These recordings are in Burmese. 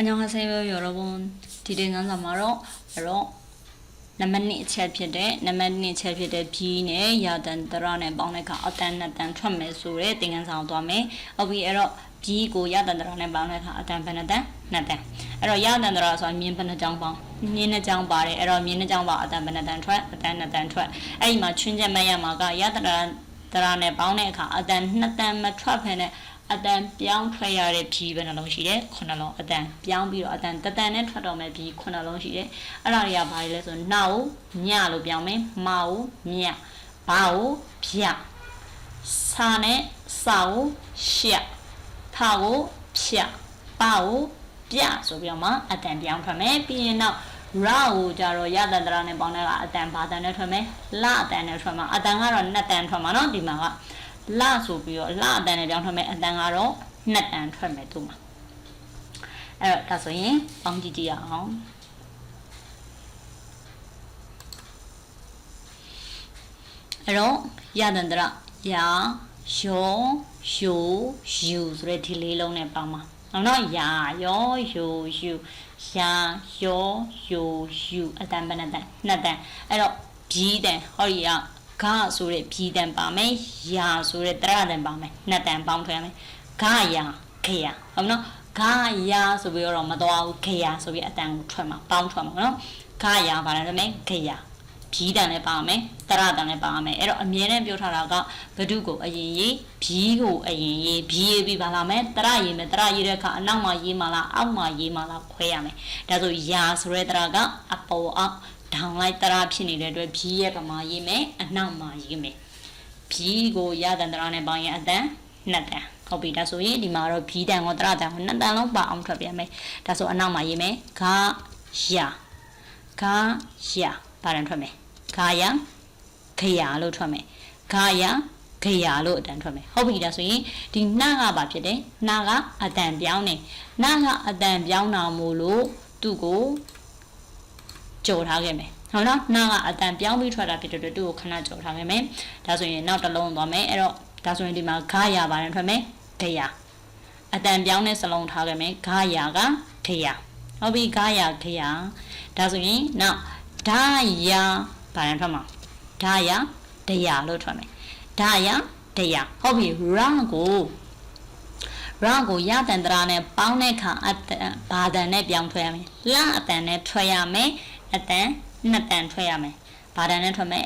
안녕하세요 여러분 디딩한 사마로 바로 နံပါတ်1အချက်ဖြစ်တဲ့နံပါတ်2အချက်ဖြစ်တဲ့ B နဲ့ရာတန်တရနဲ့ပေါင်းတဲ့အခါအတန်နဲ့တန်ထွက်မယ်ဆိုတဲ့သင်ခန်းစာကိုသွားမယ်။ဟုတ်ပြီအဲ့တော့ B ကိုရာတန်တရနဲ့ပေါင်းတဲ့အခါအတန်ဘယ်နှတန်နှစ်တန်အဲ့တော့ရာတန်တရဆိုတာမြင်းဘယ်နှကြောင်းပေါင်းမြင်းနှစ်ကြောင်းပါတယ်အဲ့တော့မြင်းနှစ်ကြောင်းပါအတန်ဘယ်နှတန်ထွက်အတန်နှစ်တန်ထွက်အဲ့ဒီမှာချွင်းချက်မဲ့ရမှာကရာတန်တရ နဲ့ပေါင်းတဲ့အခါအတန်နှစ်တန်မထွက်ဖ ೇನೆ အတန်ပြောင်းထွက်ရတဲ့ဖြီးပဲနှလုံးရှိတယ်ခုနှလုံးအတန်ပြောင်းပြီးတော့အတန်တတန်နဲ့ထွက်တော့မယ်ဖြီးခုနှလုံးရှိတယ်အဲ့ဒါတွေကဘာတွေလဲဆိုနှောက်ညလို့ပြောင်းမယ်မောက်မြဘာကိုဖြစာနဲ့စာကိုရှက်ဖာကိုဖြပါကိုပြဆိုပြီးတော့မှအတန်ပြောင်းထွက်မယ်ပြီးရင်တော့ ရာကိုကြတော့ရတန္တရာနဲ့ပေါင်းတဲ့ကအတန်ဘာတန်နဲ့ထွက်မယ်လအတန်နဲ့ထွက်မှာအတန်ကတော့နှစ်တန်ထွက်မှာเนาะဒီမှာကလဆိုပြီးတော့လအတန်နဲ့ပြောင်းထွက်မယ်အတန်ကတော့နှစ်တန်ထွက်မယ်သူ့မှာအဲ့တော့ဒါဆိုရင်ပေါင်းကြည့်ကြည့်ရအောင်အဲ့တော့ရတန္တရာယာယောယိုယူဆိုတဲ့ဒီလေးလုံးနဲ့ပေါင်းပါနော်နော်ယာယောယိုယူ ယာယောယိုယူအတန်ဘယ်နဲ့တန်နှစ်တန်အဲ့တော့ဘီးတန်ဟောဒီကဂဆိုတဲ့ဘီးတန်ပါမယ်ယာဆိုတဲ့တရတန်ပါမယ်နှစ်တန်ပေါင်းထွက်မယ်ဂယာခေယာဟုတ်မနော်ဂယာဆိုပြီးတော့မတော်ဘူးခေယာဆိုပြီးအတန်ကိုထွက်မှာပေါင်းထွက်မှာနော်ဂယာပါလဲမယ်ခေယာ ဘီးတန်လည်းပါမယ်တရတန်လည်းပါမယ်အဲ့တော့အမြဲတမ်းပြောထားတာကဘဒုကိုအရင်ရေးဘီးကိုအရင်ရေးဘီးရေးပြီးပါလာမယ်တရရေးမယ်တရရေးတဲ့အခါအနောက်မှာရေးမှလားအောက်မှာရေးမှလားခွဲရမယ်ဒါဆိုယာဆိုတဲ့တရကအပေါ်အောက်ဒေါင်လိုက်တရဖြစ်နေတဲ့အတွက်ဘီးရဲ့ပမာရေးမယ်အနောက်မှာရေးမယ်ဘီးကိုရတန်တရနဲ့ပေါင်းရင်အတန်နှစ်တန်ဟုတ်ပြီဒါဆိုရင်ဒီမှာတော့ဘီးတန်ကိုတရတန်ကိုနှစ်တန်လုံးပါအောင်ထွက်ပြန်မယ်ဒါဆိုအနောက်မှာရေးမယ်ဂယာဂယာပါရန်ထွက်မယ် ဂါယာခရာလို့ထွက်မယ်ဂါယာခရာလို့အတန်ထွက်မယ်ဟုတ်ပြီဒါဆိုရင်ဒီနှကဘာဖြစ်တယ်နှကအတန်ပြောင်းနေနှကအတန်ပြောင်းတာမို့လို့သူ့ကိုကြော်ထားခဲ့မယ်ဟုတ်နော်နှကအတန်ပြောင်းပြီးထွက်တာဖြစ်တဲ့အတွက်သူ့ကိုခဏကြော်ထားခဲ့မယ်ဒါဆိုရင်နောက်တစ်လုံးသွားမယ်အဲ့တော့ဒါဆိုရင်ဒီမှာဂါယာပါရင်ထွက်မယ်ခရာအတန်ပြောင်းတဲ့စလုံးထားခဲ့မယ်ဂါယာကခရာဟုတ်ပြီဂါယာခရာဒါဆိုရင်နောက်ဓာယာ ဘာရင်ထွက်မှာဒါယတရားလို့ထွက်မယ်ဒါယတရားဟုတ်ပြီရကိုရကိုရတန်တရာနဲ့ပေါင်းတဲ့ခါအတန်ဘာတန်နဲ့ပြောင်းထွက်ရမယ်လအတန်နဲ့ထွက်ရမယ်အတန်နှစ်တန်ထွက်ရမယ်ဘာတန်နဲ့ထွက်မယ်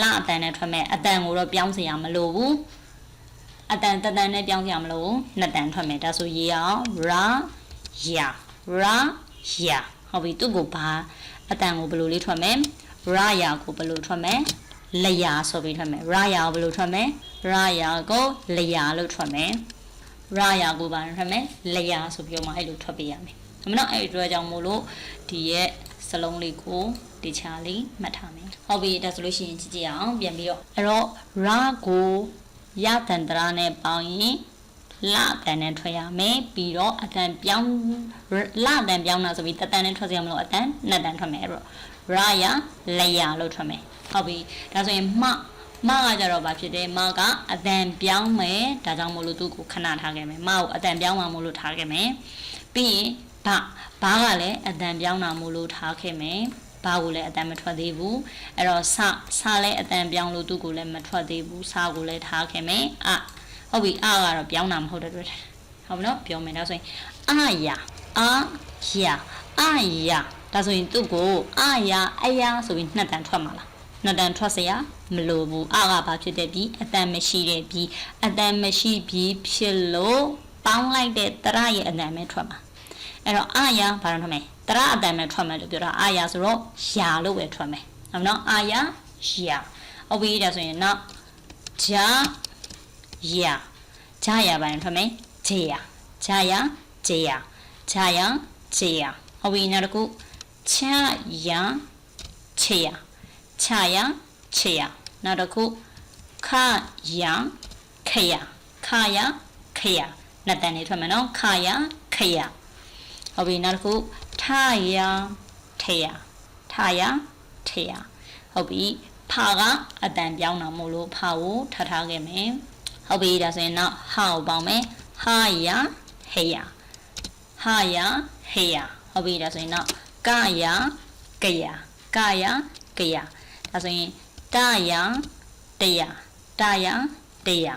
လအတန်နဲ့ထွက်မယ်အတန်ကိုတော့ပြောင်းစရာမလိုဘူးအတန်တတန်နဲ့ပြောင်းစရာမလိုဘူးနှစ်တန်ထွက်မယ်ဒါဆိုရေးအောင်ရယာရယာဟုတ်ပြီသူ့ကိုဘာအတန်ကိုဘယ်လိုလေးထွက်မယ် ရယာကိုဘယ်လိုထွက်မလဲလျာဆိုပြီးထွက်မယ်ရယာကိုဘယ်လိုထွက်မလဲရယာကိုလျာလို့ထွက်မယ်ရယာကိုဘာလို့ထွက်မလဲလျာဆိုပြီးတော့မှအဲ့လိုထွက်ပေးရမယ်ဒါမှမဟုတ်အဲ့ဒီအတွက်ကြောင့်မို့လို့ဒီရဲ့စလုံးလေးကိုတခြားလေးမှတ်ထားမယ်ဟုတ်ပြီဒါဆိုလို့ရှိရင်ကြည့်ကြည့်အောင်ပြန်ပြီးတော့အဲ့တော့ရကိုရတန်တရာနဲ့ပေါင်းရင်လတန်နဲ့ထွက်ရမယ်ပြီးတော့အတန်ပြောင်းလတန်ပြောင်းတာဆိုပြီးတတန်နဲ့ထွက်စီရမလို့အတန်နှစ်တန်ထွက်မယ်အဲ့တော့ ရယာလျာလို့ထွက်မယ်ဟုတ်ပြီဒါဆိုရင်မမကကြတော့ဗာဖြစ်တယ်မကအတန်ပြောင်းမယ်ဒါကြောင့်မို့လို့သူ့ကိုခဏထားခဲ့မယ်မကိုအတန်ပြောင်းမှမို့လို့ထားခဲ့မယ်ပြီးရင်ဘာဘာကလည်းအတန်ပြောင်းတာမို့လို့ထားခဲ့မယ်ဘာကိုလည်းအတန်မထွက်သေးဘူးအဲ့တော့စစလည်းအတန်ပြောင်းလို့သူ့ကိုလည်းမထွက်သေးဘူးစကိုလည်းထားခဲ့မယ်အဟုတ်ပြီအကတော့ပြောင်းတာမဟုတ်တဲ့အတွက်ဟုတ်ပြီနော်ပြောမယ်ဒါဆိုရင်အာယာအာယာအာယာ ဒါဆိုရင်သူ့ကိုအရာအရာဆိုပြီးနှစ်တန်ထွက်မှာလားနှစ်တန်ထွက်စရာမလိုဘူးအကဘာဖြစ်တဲ့ပြီးအတန်မရှိတဲ့ပြီးအတန်မရှိပြီးဖြစ်လို့ပေါင်းလိုက်တဲ့တရရဲ့အတန်ပဲထွက်မှာအဲ့တော့အရာဘာလို့ထွက်မလဲတရအတန်ပဲထွက်မယ်လို့ပြောတာအရာဆိုတော့ယာလို့ပဲထွက်မယ်ဟုတ်နော်အရာယာအဝေးဒါဆိုရင်တော့ဂျာယာဂျာယာဘာလို့ထွက်မလဲဂျေယာဂျာယာဂျေယာဂျာယာဂျေယာအဝေးနောက်တစ်ခု ချယချေယချယချေယနောက်တစ်ခုခယခယခယခယနှစ်တန်နေထွက်မယ်နော်ခယခယဟုတ်ပြီနောက်တစ်ခုထယထယထယထယဟုတ်ပြီဖာကအတန်ပြောင်းတာမို့လို့ဖာကိုထထားခဲ့မယ်ဟုတ်ပြီဒါဆိုရင်နောက်ဟာကိုပေါင်းမယ်ဟာယဟေယဟဟာယဟေယဟုတ်ပြီဒါဆိုရင်တော့ကာ ယကယကာယကယဒါဆိုရင်တယတယတယတယ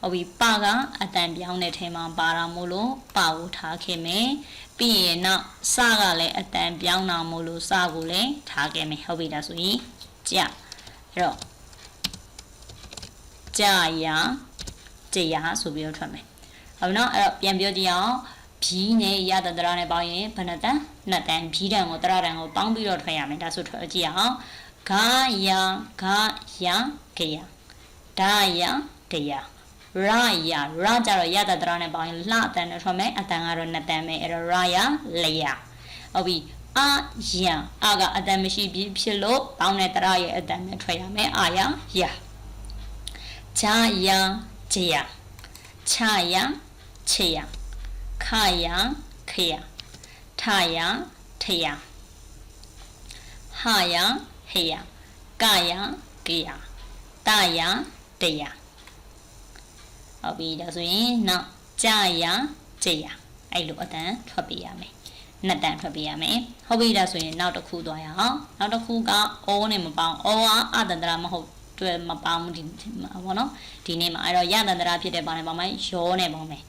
ဟုတ်ပြီပကအတန်ပြောင်းတဲ့ထဲမှာပါတာမို့လို့ပကိုထားခဲ့မယ်ပြီးရင်တော့စကလည်းအတန်ပြောင်းတာမို့လို့စကိုလည်းထားခဲ့မယ်ဟုတ်ပြီဒါဆိုရင်ကြအဲ့တော့ကြာရကြရဆိုပြီးတော့ထွက်မယ်ဟုတ်ပြီနော်အဲ့တော့ပြန်ပြောကြည့်အောင် ဘီးနဲ့ရတတရနဲ့ပေါင်းရင်ဘယ်နှတန်နှစ်တန်ဘီးတန်ကိုတရတန်ကိုပေါင်းပြီးတော့ထွက်ရမယ်ဒါဆိုထွက်ကြည့်အောင်ဂာယဂာယကယဒါယတယရယရကြတော့ရတတရနဲ့ပေါင်းရင်လှအတန်နဲ့ထွက်မယ်အတန်ကတော့နှစ်တန်ပဲအဲ့တော့ရယလယဟုတ်ပြီအာယအာကအတန်မရှိပြီးဖြစ်လို့ပေါင်းတဲ့တရရဲ့အတန်နဲ့ထွက်ရမယ်အာယယဂျာယဂျယခြာယခြေယ ခယခယထယထယဟာယဟေယကာယကေယတာယတယဟုတ်ပြီဒါဆိုရင်နောက်ကြာယကြေယအဲ့လိုအတန်ထွက်ပေးရမယ်နှစ်တန်ထွက်ပေးရမယ်ဟုတ်ပြီဒါဆိုရင်နောက်တစ်ခုသွားရအောင်နောက်တစ်ခုကအောနဲ့မပေါင်းအောကအတန္တရာမဟုတ်တွေ့မပေါင်းဒီမှာပေါ့နော်ဒီနေ့မှာအဲ့တော့ယတန္တရာဖြစ်တဲ့ဘာနဲ့ပေါင်းမလဲယောနဲ့ပေါင်းမယ်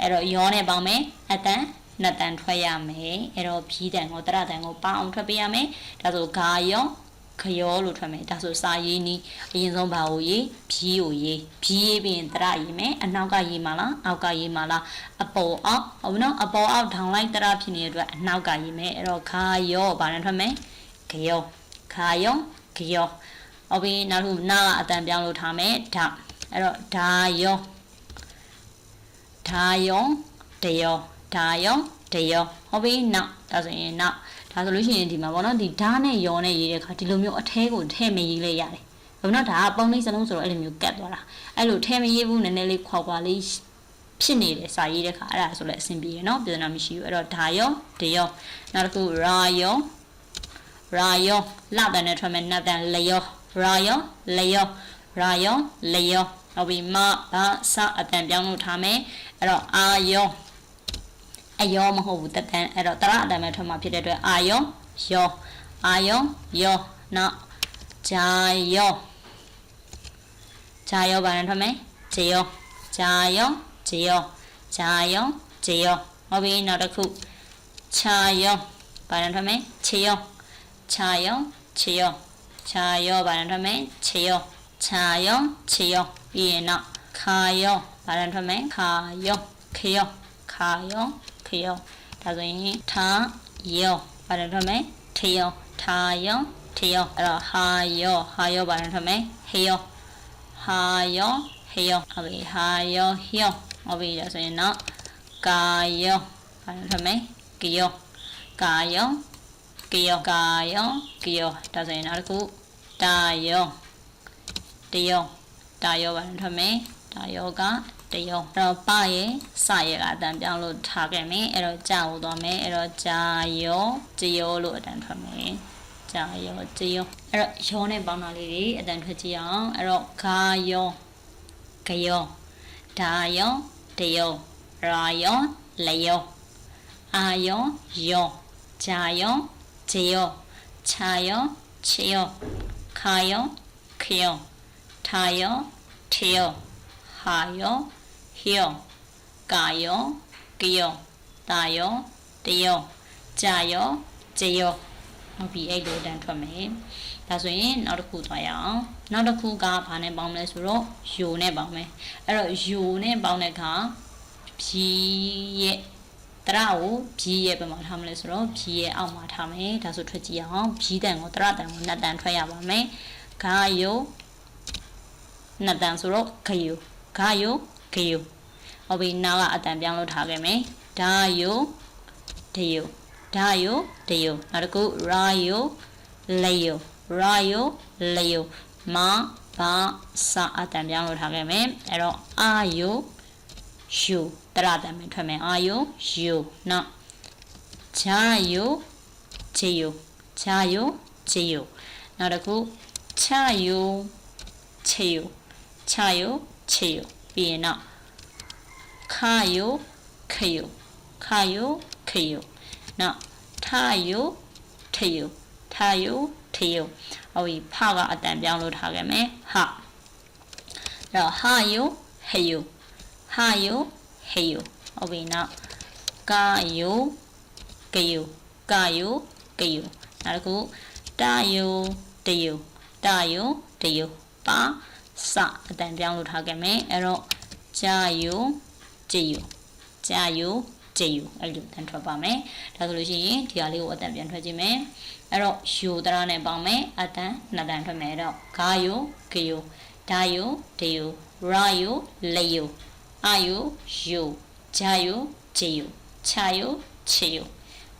အဲ့တော့ယောနဲ့ပေါင်းမယ်အတန်နှစ်တန်ထွက်ရမယ်အဲ့တော့ဖြီးတန်ကိုတရတန်ကိုပေါင်းအောင်ထွက်ပေးရမယ်ဒါဆိုဂါယောခယောလို့ထွက်မယ်ဒါဆိုစာရေးနီးအရင်ဆုံးဘာကိုရေးဖြီးကိုရေးဖြီးရေးပြီးရင်တရရေးမယ်အနောက်ကရေးမှာလားအောက်ကရေးမှာလားအပေါ်အောက်ဟုတ်ပြီနော်အပေါ်အောက်ထောင်လိုက်တရဖြစ်နေတဲ့အတွက်အနောက်ကရေးမယ်အဲ့တော့ခါယောဘာနဲ့ထွက်မယ်ခယောခါယောခယောဟုတ်ပြီနောက်တစ်ခုနာကအတန်ပြောင်းလို့ထားမယ်ဓအဲ့တော့ဓာယော ဓာယောတယောဓာယောတယောဟုတ်ပြီနောက်ဒါဆိုရင်နောက်ဒါဆိုလို့ရှိရင်ဒီမှာပေါ့နော်ဒီဓာနဲ့ယောနဲ့ရေးတဲ့အခါဒီလိုမျိုးအထဲကိုထည့်မရေးလိုက်ရတယ်။ဘာလို့နော်ဒါကပုံလေးစလုံးဆိုတော့အဲ့လိုမျိုးကတ်သွားတာ။အဲ့လိုထည့်မရေးဘူးနည်းနည်းလေးခွာခွာလေးဖြစ်နေတယ်စာရေးတဲ့အခါအဲ့ဒါဆိုလည်းအဆင်ပြေရနော်ပြဿနာမရှိဘူးအဲ့တော့ဓာယောတယောနောက်တစ်ခုရာယောရာယောလတန်နဲ့ထွက်မဲ့နတ်တန်လယောရာယောလယောရာယောလ ယောဟုတ်ပြီမဘာစအတန်ပြောင်းလို့ထားမယ်အဲ့တော့အာယောအယောမဟုတ်ဘူးတတန်အဲ့တော့တရအတန်ပဲထွက်မှာဖြစ်တဲ့အတွက်အာယောယောအာယောယောနောက်ဂျာယောဂျာယောဘာနဲ့ထွက်မယ်ဂျေယောဂျာယောဂျေယောဂျာယောဂျေယောဟုတ်ပြီနောက်တစ်ခုခြာယောဘာနဲ့ထွက်မယ်ခြေယောခြာယောခြေယောခြာယောဘာနဲ့ထွက်မယ်ခြေယောခြာယောခြေယော ပြီးရင်နောက်ခါယောဘာနဲ့ထွက်မယ်ခါယောခေယောခါယောခေယောဒါဆိုရင်ထာယောဘာနဲ့ထွက်မယ်ထေယောထာယောထေယောအဲ့တော့ဟာယောဟာယောဘာနဲ့ထွက်မယ်ဟေယောဟာယောဟေယောဟုတ်ပြီဟာယောဟေယောဟုတ်ပြီဒါဆိုရင်တော့ကာယောဘာနဲ့ထွက်မယ်ကယောကာယောကယောကာယောကယောဒါဆိုရင်နောက်တစ်ခုတာယောတယော တာယောဘာနဲ့ထွက်မယ်တာယောကတယောအဲ့တော့ပရဲ့စရဲ့ကအတန်ပြောင်းလို့ထားခဲ့မယ်အဲ့တော့ကြာကိုသွားမယ်အဲ့တော့ကြာယောကြယောလို့အတန်ထွက်မယ်ကြာယောကြယောအဲ့တော့ယောနဲ့ပေါင်းတာလေးတွေအတန်ထွက်ကြည့်အောင်အဲ့တော့ခါယောကယောဒါယောတယောရာယောလယောအာယောယောဂျာယောဂျေယောခြာယောခြေယောခါယောခေယော ထာယောထေယောဟာယောဟေယောကာယောကယောတာယောတယောကြာယောဂျေယောဟုတ်ပြီအဲ့လိုတန်းထွက်မယ်ဒါဆိုရင်နောက်တစ်ခုသွားရအောင်နောက်တစ်ခုကဘာနဲ့ပေါင်းမလဲဆိုတော့ယိုနဲ့ပေါင်းမယ်အဲ့တော့ယိုနဲ့ပေါင်းတဲ့အခါဖြီးရဲ့တရကိုဖြီးရဲ့ဘယ်မှာထားမလဲဆိုတော့ဖြီးရဲ့အောက်မှာထားမယ်ဒါဆိုထွက်ကြည့်အောင်ဖြီးတန်ကိုတရတန်ကိုနှစ်တန်ထွက်ရပါမယ်ဂါယို နှစ်တန်ဆိုတော့ဂယိုဂါယိုဂယိုဟုတ်ပြီနောက်ကအတန်ပြောင်းလို့ထားခဲ့မယ်ဒါယိုဒယိုဒါယိုဒယိုနောက်တစ်ခုရာယိုလေယိုရာယိုလေယိုမဘာစာအတန်ပြောင်းလို့ထားခဲ့မယ်အဲ့တော့အာယိုယူတရတန်မယ်ထွက်မယ်အာယိုယူနောက်ဂျာယိုဂျေယိုဂျာယိုဂျေယိုနောက်တစ်ခုချာယိုချေယို ချာယိုချေယိုပြီးရင်နောက်ခါယိုခယိုခါယိုခ you နောက်ထယူထယူထယူထယူဟုတ်ပြီဖကအတန်ပြောင်းလို့ထားခဲ့မယ်ဟာအဲ့တော့ဟာယူဟယူဟာယူဟယူဟုတ်ပြီနောက်ကာယူကယူကာယူကယူနောက်တစ်ခုတာယူတယူတာယူတယူပါ စအတန်ပြောင်းလို့ထားခဲ့မယ်အဲ့တော့ဂျာယူဂျီယူဂျာယူဂျီယူအဲ့လိုတန်ထွက်ပါမယ်ဒါဆိုလို့ရှိရင်ဒီဟာလေးကိုအတန်ပြန်ထွက်ကြည့်မယ်အဲ့တော့ယူတရာနဲ့ပေါင်းမယ်အတန်နှစ်တန်ထွက်မယ်အဲ့တော့ဂါယူဂယူဒါယူဒေယူရာယူလေယူအာယူယူဂျာယူဂျီယူချာယူချီယူ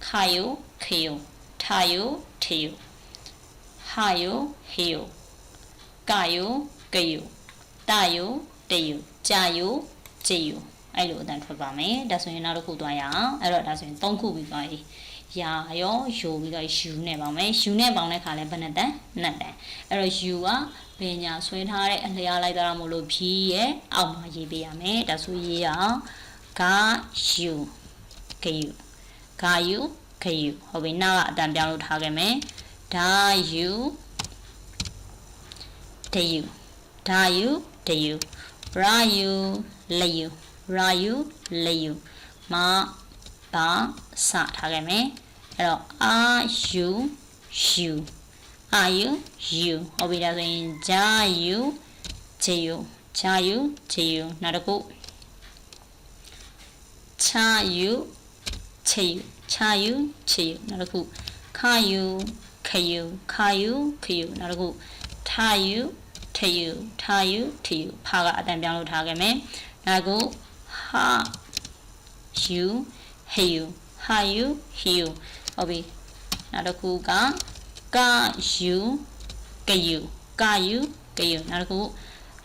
ခါယူခေယူထာယူထေယူဟာယူဟေယူကာယူ ကေယူတာယူတေယူကြာယူဂျေယူအဲ့လိုအတန်ထွက်ပါမယ်ဒါဆိုရင်နောက်တစ်ခုသွားရအောင်အဲ့တော့ဒါဆိုရင်၃ခုပြီးသွားပြီရာရောယူပြီးတော့ယူနဲ့ပေါင်းမယ်ယူနဲ့ပေါင်းတဲ့ခါလဲဘယ်နဲ့တန်နှစ်တန်အဲ့တော့ယူကပညာဆွဲထားတဲ့အလျားလိုက်တာမို့လို့ဖြီးရဲ့အောက်မှာရေးပေးရမယ်ဒါဆိုရေးရအောင်ဂါယူကေယူဂါယူခေယူဟုတ်ပြီနောက်ကအတန်ပြောင်းလို့ထားခဲ့မယ်ဒါယူတယူ ဒါယူတယူရာယူလေယူရာယူလေယူမဘာစထားခဲ့မယ်အဲ့တော့အာယူယူအာယူယူဟုတ်ပြီဒါဆိုရင်ဂျာယူဂျေယူဂျာယူဂျေယူနောက်တစ်ခုချာယူချေယူချာယူချေယူနောက်တစ်ခုခါယူခယူခါယူခယူနောက်တစ်ခုထာယူ ထယူထာယူထယူဖာကအတန်ပြောင်းလို့ထားခဲ့မယ်နောက်တစ်ခုဟာယူဟယူဟာယူဟယူဟုတ်ပြီနောက်တစ်ခုကကာယူကယူကာယူကယူနောက်တစ်ခု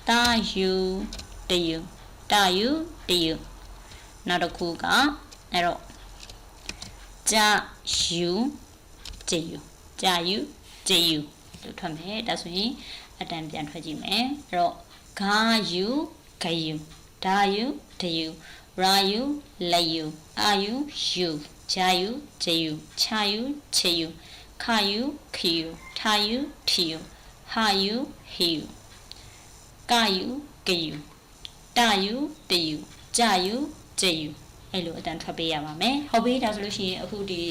တာယူတယူတာယူတယူနောက်တစ်ခုကအဲ့တော့ကြာယူကြည်ယူကြာယူကြည်ယူလို့ထွက်မယ်ဒါဆိုရင် အတန်ပြန်ထွက်ကြည့်မယ်အဲ့တော့ဂါယူဂယူဒါယူဒယူရာယူလက်ယူအာယူယူဂျာယူဂျေယူချာယူချေယူခါယူခီယူထာယူထီယူဟာယူဟီယူကာယူကယူတာယူတယူကြာယူဂျေယူအဲ့လိုအတန်ထွက်ပေးရပါမယ်ဟုတ်ပြီဒါဆိုလို့ရှိရင်အခုဒီ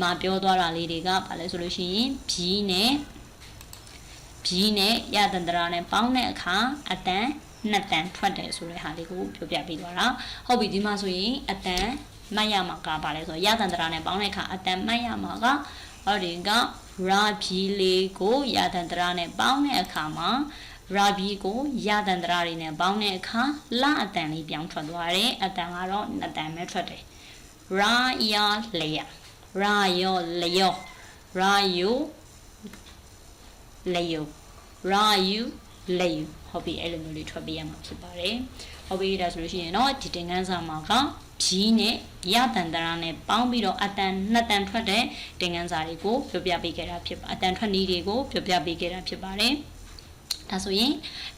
မှာပြောသွားတာလေးတွေကဘာလဲဆိုလို့ရှိရင်ဘီးနဲ့ ဘီးနဲ့ရတန္တရာနဲ့ပေါင်းတဲ့အခါအတန်နှစ်တန်ထွက်တယ်ဆိုတဲ့ဟာလေးကိုပြောပြပေးသွားတာဟုတ်ပြီဒီမှာဆိုရင်အတန်မှတ်ရမှာကဘာလဲဆိုတော့ရတန္တရာနဲ့ပေါင်းတဲ့အခါအတန်မှတ်ရမှာကဟောဒီကရာဘီလေးကိုရတန္တရာနဲ့ပေါင်းတဲ့အခါမှာရာဘီကိုရတန္တရာတွေနဲ့ပေါင်းတဲ့အခါလအတန်လေးပြောင်းထွက်သွားတယ်အတန်ကတော့နှစ်တန်ပဲထွက်တယ်ရာယာလျာရာယောလယောရာယို လယောရာယူလယောဟုတ်ပြီအဲ့လိုမျိုးလေးထွက်ပေးရမှာဖြစ်ပါတယ်ဟုတ်ပြီဒါဆိုလို့ရှိရင်တော့ဒီတင်ကန်းစာမှာကဂျီးနဲ့ရတန်တရာနဲ့ပေါင်းပြီးတော့အတန်နှစ်တန်ထွက်တဲ့တင်ကန်းစာတွေကိုပြောပြပေးခဲ့တာဖြစ်ပါအတန်ထွက်နည်းတွေကိုပြောပြပေးခဲ့တာဖြစ်ပါတယ်ဒါဆိုရင်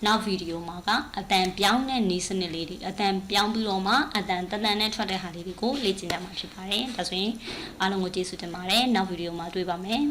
နောက်ဗီဒီယိုမှာကအတန်ပြောင်းတဲ့နီးစနစ်လေးတွေအတန်ပြောင်းပြီးတော့မှအတန်တတန်နဲ့ထွက်တဲ့ဟာလေးတွေကိုလေ့ကျင့်ကြမှာဖြစ်ပါတယ်ဒါဆိုရင်အားလုံးကိုကျေးဇူးတင်ပါတယ်နောက်ဗီဒီယိုမှာတွေ့ပါမယ်